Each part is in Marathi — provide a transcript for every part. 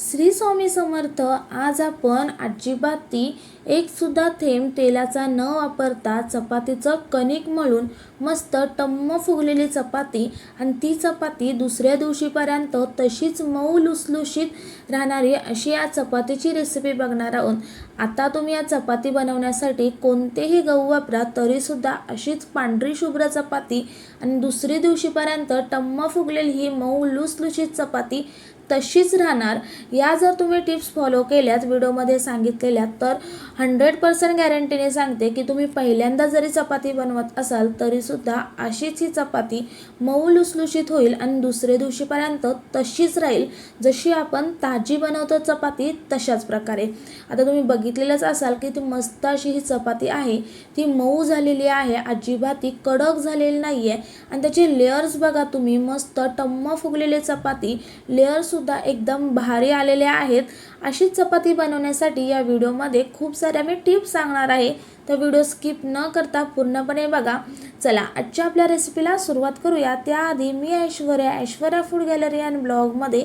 श्री स्वामी समर्थ आज आपण अजिबात ती एकसुद्धा थेंब तेलाचा न वापरता चपातीचं कणिक मळून मस्त टम्म फुगलेली चपाती आणि ती चपाती दुसऱ्या दिवशीपर्यंत तशीच मऊ लुसलुशीत राहणारी अशी या चपातीची रेसिपी बघणार आहोत. आता तुम्ही या चपाती बनवण्यासाठी कोणतेही गहू वापरा तरीसुद्धा अशीच पांढरी शुभ्र चपाती आणि दुसरी दिवशीपर्यंत टम्म फुगलेली ही मऊ लुसलुशीत चपाती तशीच राहणार. या जर तुम्ही टिप्स फॉलो केल्यात व्हिडिओमध्ये सांगितलेल्या तर हंड्रेड पर्सेंट गॅरंटीने सांगते की तुम्ही पहिल्यांदा जरी चपाती बनवत असाल तरीसुद्धा अशीच ही चपाती मऊ लुसलुशीत होईल आणि दुसऱ्या दिवशीपर्यंत तशीच राहील. जशी आपण ताजी बनवतो चपाती तशाच प्रकारे. आता तुम्ही बघितलेलंच असाल की ती मस्त अशी ही चपाती आहे. ती मऊ झालेली आहे अजिबात ती कडक झालेली नाही आहे आणि त्याचे लेअर्स बघा तुम्ही मस्त टम्म फुगलेले चपाती. लेअर्स सुद्धा एकदम भारी आलेले आहेत. अशीच चपाती बनवण्यासाठी या व्हिडिओमध्ये खूप साऱ्या मी टिप्स सांगणार आहे. तर व्हिडिओ स्किप न करता पूर्णपणे बघा. चला आजच्या आपल्या रेसिपीला सुरुवात करूया. त्याआधी मी Aishwarya Aishwarya food gallery and ब्लॉगमध्ये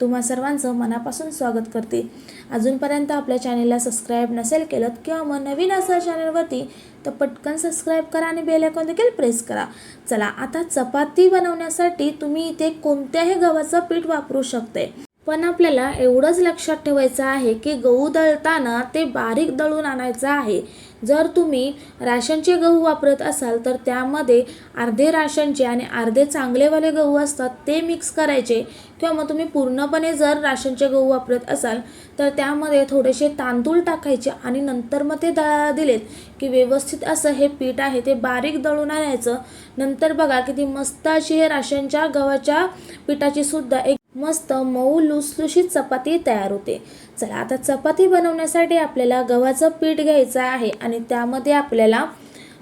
तुम्हा सर्वांचं मनापासून स्वागत करते. अजूनपर्यंत आपल्या चॅनेलला सबस्क्राईब नसेल केलं किंवा मग नवीन असेल चॅनलवरती तर पटकन सबस्क्राईब करा आणि बेल आयकॉन देखील प्रेस करा. चला आता चपाती बनवण्यासाठी तुम्ही इथे कोणत्याही गव्हाचं पीठ वापरू शकते पण आपल्याला एवढंच लक्षात ठेवायचं आहे की गहू दळताना ते बारीक दळून आणायचं आहे. जर तुम्ही राशनचे गहू वापरत असाल तर त्यामध्ये अर्धे राशनचे आणि अर्धे चांगलेवाले गहू असतात ते मिक्स करायचे. किंवा मग तुम्ही पूर्णपणे जर राशनचे गहू वापरत असाल तर त्यामध्ये थोडेसे तांदूळ टाकायचे आणि नंतर मग ते दळायला दिलेत. की व्यवस्थित असं हे पीठ आहे ते बारीक दळून आणायचं. नंतर बघा किती मस्त अशी हे राशनच्या गव्हाच्या पिठाची सुद्धा एक मस्त मऊ लुसलुशीत चपाती तयार होते. चला आता चपाती बनवण्यासाठी आपल्याला गव्हाचं पीठ घ्यायचं आहे आणि त्यामध्ये आपल्याला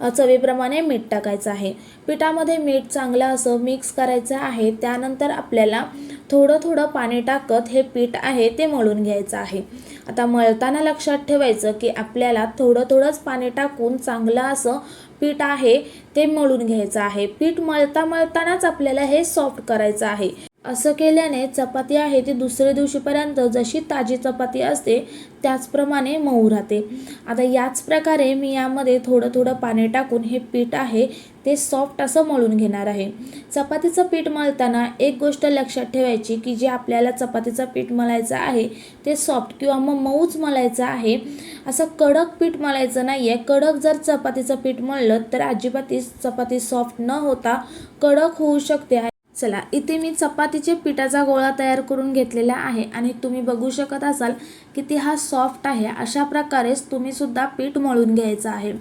चवीप्रमाणे मीठ टाकायचं आहे. पिठामध्ये मीठ चांगलं असं मिक्स करायचं आहे. त्यानंतर आपल्याला थोडं थोडं पाणी टाकत हे पीठ आहे ते मळून घ्यायचं आहे. आता मळताना लक्षात ठेवायचं की आपल्याला थोडं थोडंच पाणी टाकून चांगलं असं पीठ आहे ते मळून घ्यायचं आहे. पीठ मळता मळतानाच आपल्याला हे सॉफ्ट करायचं आहे. असं केल्याने चपाती आहे ती दुसऱ्या दिवशीपर्यंत जशी ताजी चपाती असते त्याचप्रमाणे मऊ राहते. आता याच प्रकारे मी यामध्ये थोडं थोडं पाणी टाकून हे पीठ आहे ते सॉफ्ट असं मळून घेणार आहे. चपातीचं पीठ मळताना एक गोष्ट लक्षात ठेवायची की जे आपल्याला चपातीचं पीठ मळायचं आहे ते सॉफ्ट किंवा मग मऊच मळायचं आहे असं कडक पीठ मळायचं नाही आहे कडक जर चपातीचं पीठ मळलं तर अजिबात चपाती सॉफ्ट न होता कडक होऊ शकते. चला इथे मी चपातीचे पिठाचा गोळा तयार करून घेतलेला आहे आणि तुम्ही बघू शकत असाल की ते हा सॉफ्ट आहे. अशा प्रकारेच तुम्हीसुद्धा पीठ मळून घ्यायचं आहे.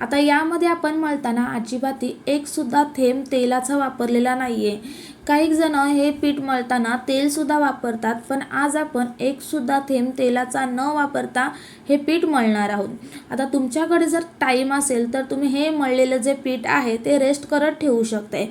आता यामध्ये आपण मळताना अजिबाती एकसुद्धा थेंब तेलाचा वापरलेला नाही आहे काही जण हे पीठ मळताना तेलसुद्धा वापरतात पण आज आपण एकसुद्धा थेंब तेलाचा न वापरता हे पीठ मळणार आहोत. आता तुमच्याकडे जर टाईम असेल तर तुम्ही हे मळलेलं जे पीठ आहे ते रेस्ट करत ठेवू शकताय.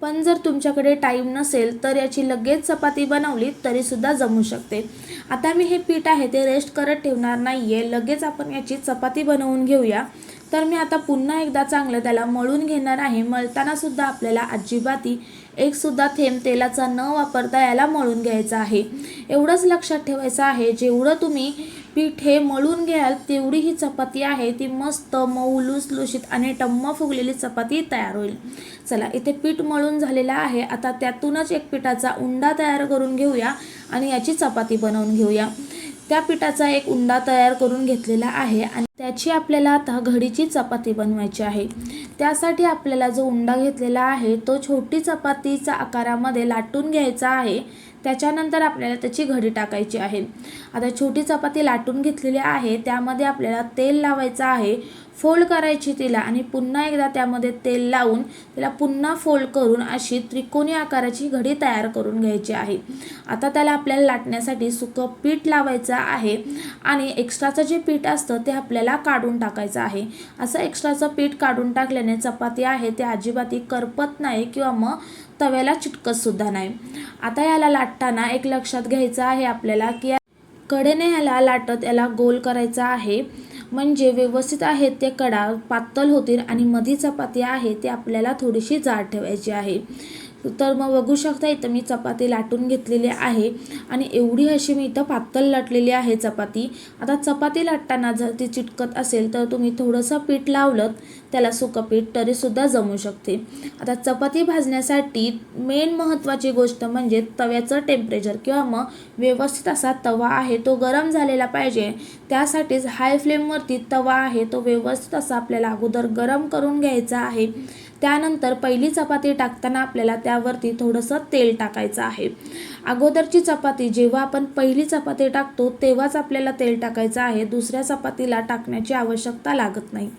पण जर तुमच्याकडे टाईम नसेल तर याची लगेच चपाती बनवली तरीसुद्धा जमू शकते. आता मी हे पीठ आहे ते रेस्ट करत ठेवणार नाही आहे लगेच आपण याची चपाती बनवून घेऊया. तर मी आता पुन्हा एकदा चांगलं त्याला मळून घेणार आहे. मळतानासुद्धा आपल्याला अजिबाती एकसुद्धा थेंब तेलाचा न वापरता याला मळून घ्यायचं आहे. एवढंच लक्षात ठेवायचं आहे. जेवढं तुम्ही पीठ हे मळून घ्याल तेवढी ही चपाती आहे ती मस्त मऊ लुसलुशीत आणि टम्म फुगलेली चपाती तयार होईल. चला इथे पीठ मळून झालेलं आहे. आता त्यातूनच एक पिठाचा उंडा तयार करून घेऊया आणि याची चपाती बनवून घेऊया. त्या पिठाचा एक उंडा तयार करून घेतलेला आहे आणि त्याची आपल्याला आता घडीची चपाती बनवायची आहे. त्यासाठी आपल्याला जो उंडा घेतलेला आहे तो छोटी चपातीचा आकारामध्ये लाटून घ्यायचा आहे. त्याच्यानंतर आपल्याला त्याची घडी टाकायची आहे. आता छोटी चपाती लाटून घेतलेली आहे. त्यामध्ये आपल्याला तेल लावायचं आहे. फोल्ड करायची तिला आणि पुन्हा एकदा त्यामध्ये तेल लावून तिला पुन्हा फोल्ड करून अशी त्रिकोणी आकाराची घडी तयार करून घ्यायची आहे. आता त्याला आपल्याला लाटण्यासाठी सुकं पीठ लावायचं आहे आणि एक्स्ट्राचं जे पीठ असतं ते आपल्याला काढून टाकायचं आहे. असं एक्स्ट्राचं पीठ काढून टाकल्याने चपाती आहे ते अजिबाती करपत नाही किंवा मग तव्याला चिटकत सुद्धा नाही. आता याला लाटताना एक लक्षात घ्यायचं आहे आपल्याला की कडेने ह्याला लाटत याला गोल करायचा आहे. म्हणजे व्यवस्थित आहेत ते कडा पातळ होतील आणि मधी चपाती आहे ते आपल्याला थोडीशी जाड ठेवायची आहे. तर मग बघू शकता इथं मी चपाती लाटून घेतलेली आहे. आणि एवढी अशी मी इथं पातळ लाटलेली आहे चपाती. आता चपाती लाटताना जर ती चिटकत असेल तर तुम्ही थोडंसं पीठ लावलं त्याला सुकं पीठ तरीसुद्धा जमू शकते. आता चपाती भाजण्यासाठी मेन महत्त्वाची गोष्ट म्हणजे तव्याचं टेम्परेचर किंवा मग व्यवस्थित असा तवा आहे तो गरम झालेला पाहिजे. त्यासाठीच हाय फ्लेमवरती तवा आहे तो व्यवस्थित असा आपल्याला अगोदर गरम करून घ्यायचा आहे. त्यानंतर पहिली चपाती टाकताना आपल्याला त्यावरती थोडंसं तेल टाकायचं आहे. अगोदरची चपाती जेव्हा आपण पहिली चपाती टाकतो तेव्हाच आपल्याला तेल टाकायचं आहे. दुसऱ्या चपातीला टाकण्याची आवश्यकता लागत नाही.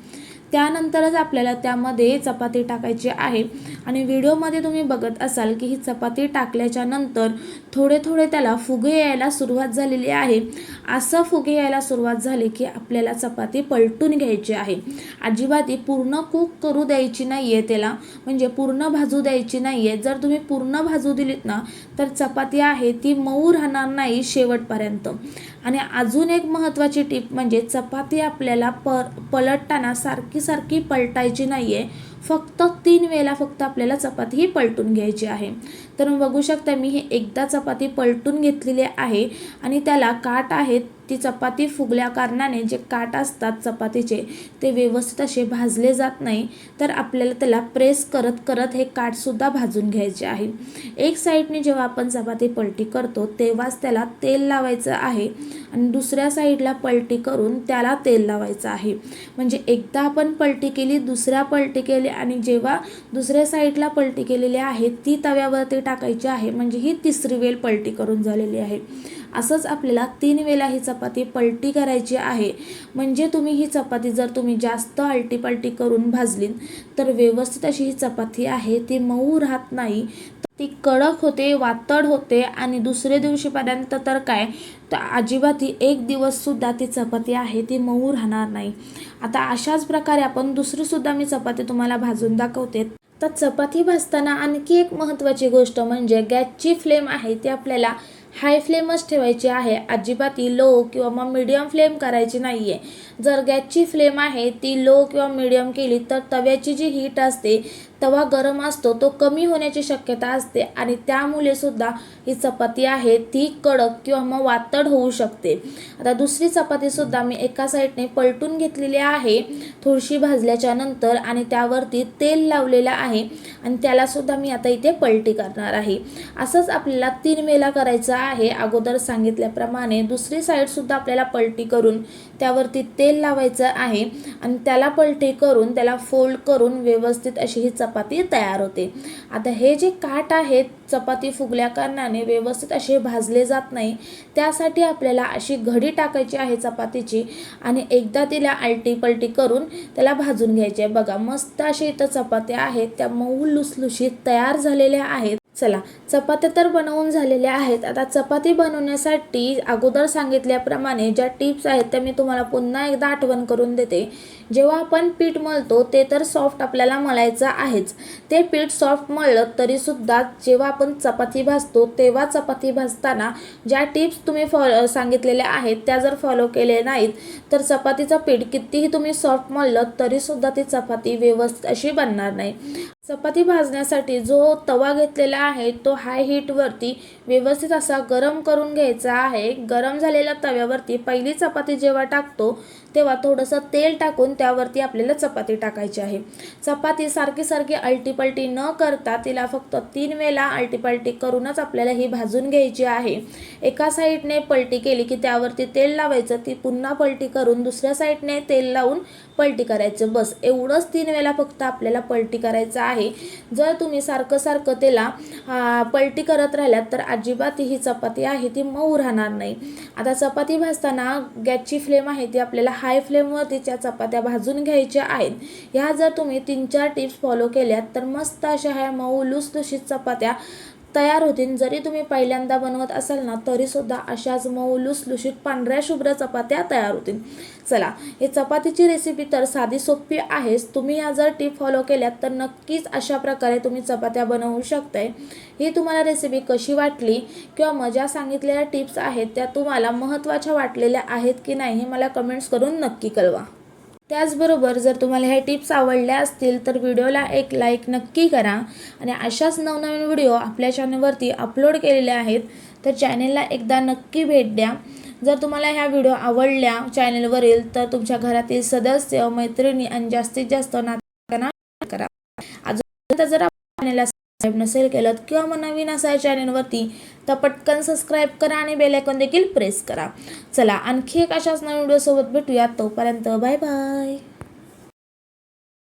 त्यानंतरच आपल्याला त्यामध्ये चपाती टाकायची आहे. आणि व्हिडिओमध्ये तुम्ही बघत असाल की ही चपाती टाकल्याच्या नंतर थोडे थोडे त्याला फुगे यायला सुरुवात झालेली आहे. असं फुगे यायला सुरुवात झाली की आपल्याला चपाती पलटून घ्यायची आहे. अजिबात ही पूर्ण कुक करू द्यायची नाही आहे त्याला. म्हणजे पूर्ण भाजू द्यायची नाही आहे जर तुम्ही पूर्ण भाजू दिलीत ना तर चपाती आहे ती मऊ राहणार नाही शेवटपर्यंत. आणि अजून एक महत्त्वाची टीप म्हणजे चपाती आपल्याला प पलटताना सारखी सारखी पलटायची नाही आहे फक्त तीन वेळेला फक्त आपल्याला चपाती ही पलटून घ्यायची आहे. तर बघू शकता मी हे एकदा चपाती पलटून घेतलेली आहे आणि त्याला काट आहेत ती चपाती फुगल्या कारणाने जे काट असतात चपातीचे ते व्यवस्थित असे भाजले जात नाही तर आपल्याला त्याला प्रेस करत करत हे काठसुद्धा भाजून घ्यायचे आहे. एक साईडने जेव्हा आपण चपाती पलटी करतो तेव्हाच त्याला तेल लावायचं आहे आणि दुसऱ्या साईडला पलटी करून त्याला तेल लावायचं आहे. म्हणजे एकदा आपण पलटी केली दुसऱ्या पलटी केली आणि जेव्हा दुसऱ्या साईडला पलटी केलेली आहे ती तव्यावरती टाकायची आहे म्हणजे ही तिसरी वेळ पलटी करून झालेली आहे. असंच आपल्याला तीन वेळा ही चपाती पलटी करायची आहे. म्हणजे तुम्ही ही चपाती जर तुम्ही जास्त आलटी पलटी करून भाजली तर व्यवस्थित अशी ही चपाती आहे ती मऊ राहत नाही. ती कडक होते वातड होते आणि दुसऱ्या दिवशीपर्यंत तर काय? तर अजिबात ही एक दिवससुद्धा ती चपाती आहे ती मऊ राहणार नाही. आता अशाच प्रकारे आपण दुसरीसुद्धा मी चपाती तुम्हाला भाजून दाखवते. तर चपाती भाजताना आणखी एक महत्त्वाची गोष्ट म्हणजे गॅसची फ्लेम आहे ती आपल्याला हाय फ्लेमच ठेवायची आहे. अजिबात लो किंवा मग मिडियम फ्लेम करायची नाही आहे जर गॅसची फ्लेम आहे ती लो किंवा मिडियम केली तर तव्याची जी हीट असते तवा गरम असतो तो कमी होण्याची शक्यता असते आणि त्यामुळे सुद्धा ही चपाती आहे ती कडक किंवा मग वातड होऊ शकते. आता दुसरी चपातीसुद्धा मी एका साईडने पलटून घेतलेली आहे थोडीशी भाजल्याच्या नंतर आणि त्यावरती तेल लावलेलं आहे आणि त्यालासुद्धा मी आता इथे पलटी करणार आहे. असंच आपल्याला तीन वेळा करायचं आहे अगोदर सांगितल्याप्रमाणे दुसरी साईडसुद्धा आपल्याला पलटी करून त्यावरती तेल लावायचं आहे आणि त्याला पलटी करून त्याला फोल्ड करून व्यवस्थित अशी ही चपाती तयार होते. आता हे जे काठ आहेत चपाती फुगल्या कारणाने व्यवस्थित असे भाजले जात नाही. त्यासाठी आपल्याला अशी घडी टाकायची आहे चपातीची आणि एकदा तिला आलटी पलटी करून त्याला भाजून घ्यायचे बघा मस्त अशी इथं चपात्या आहेत त्या मऊ लुसलुशीत तयार झालेल्या आहेत. चला चपात्या तर बनवून झालेल्या आहेत. आता चपाती बनवण्यासाठी अगोदर सांगितल्याप्रमाणे ज्या टिप्स आहेत त्या मी तुम्हाला पुन्हा एकदा आठवण करून देते. जेव्हा आपण पीठ मळतो ते तर सॉफ्ट आपल्याला मळायचं आहेच. ते पीठ सॉफ्ट मळलं तरीसुद्धा जेव्हा आपण चपाती भाजतो तेव्हा चपाती भाजताना ज्या टिप्स तुम्ही फॉलो सांगितलेल्या आहेत त्या जर फॉलो केले नाहीत तर चपातीचं पीठ कितीही तुम्ही सॉफ्ट मळलं तरीसुद्धा ती चपाती व्यवस्थित अशी बनणार नाही. चपाती भाजण्यासाठी जो तवा घेतलेला आहे तो हाय हीटवरती व्यवस्थित असा गरम करून घ्यायचा आहे. गरम झालेल्या तव्यावरती पहिली चपाती जेव्हा टाकतो तेव्हा थोडंसं तेल टाकून त्यावरती आपल्याला चपाती टाकायची आहे. चपाती सारखी सारखी अल्टीपल्टी न करता तिला फक्त तीन वेळा अल्टीपल्टी करूनच आपल्याला ही भाजून घ्यायची आहे. एका साईडने पलटी केली की त्यावरती तेल लावायचं ती पुन्हा पलटी करून दुसऱ्या साईडने तेल लावून पलटी करायचं. बस एवढंच तीन वेळा फक्त आपल्याला पलटी करायचं आहे. जर तुम्ही सारखं सारखं त्याला पलटी करत राहिल्यात तर अजिबात ही चपाती आहे ती मऊ राहणार नाही. आता चपाती भाजताना गॅसची फ्लेम आहे ती आपल्याला हाय फ्लेमवरती त्या चपात्या भाजून घ्यायच्या आहेत. ह्या जर तुम्ही तीन चार टिप्स फॉलो केल्यात तर मस्त अशा ह्या मऊ लुसलुशीत चपात्या तयार होतील. जरी तुम्ही पहिल्यांदा बनवत असाल ना तरीसुद्धा अशाच मऊ लुसलुशीत पांढऱ्या शुभ्र चपात्या तयार होतील. चला हे चपातीची रेसिपी तर साधी सोपी आहेच. तुम्ही या जर टिप फॉलो केल्यात तर नक्कीच अशा प्रकारे तुम्ही चपात्या बनवू शकताय. ही तुम्हाला रेसिपी कशी वाटली किंवा मजा सांगितलेल्या टिप्स आहेत त्या तुम्हाला महत्त्वाच्या वाटलेल्या आहेत की नाही हे मला कमेंट्स करून नक्की कळवा. त्याचबरोबर जर तुम्हाला ह्या टिप्स आवडल्या असतील तर व्हिडिओला एक लाईक नक्की करा. आणि अशाच नवनवीन व्हिडिओ आपल्या चॅनलवरती अपलोड केलेले आहेत तर चॅनेलला एकदा नक्की भेट द्या. जर तुम्हाला ह्या व्हिडिओ आवडल्या चॅनेलवरील तर तुमच्या घरातील सदस्य मैत्रिणी आणि जास्तीत जास्त नात्यांना करा. अजून जर आपण चॅनेलला नसेल केलं किंवा मग नवीन असा चॅनेलवरती तर पटकन सबस्क्राईब करा आणि बेलायकॉन देखील प्रेस करा. चला आणखी एक अशाच नवीन व्हिडिओसोबत भेटूया तोपर्यंत बाय बाय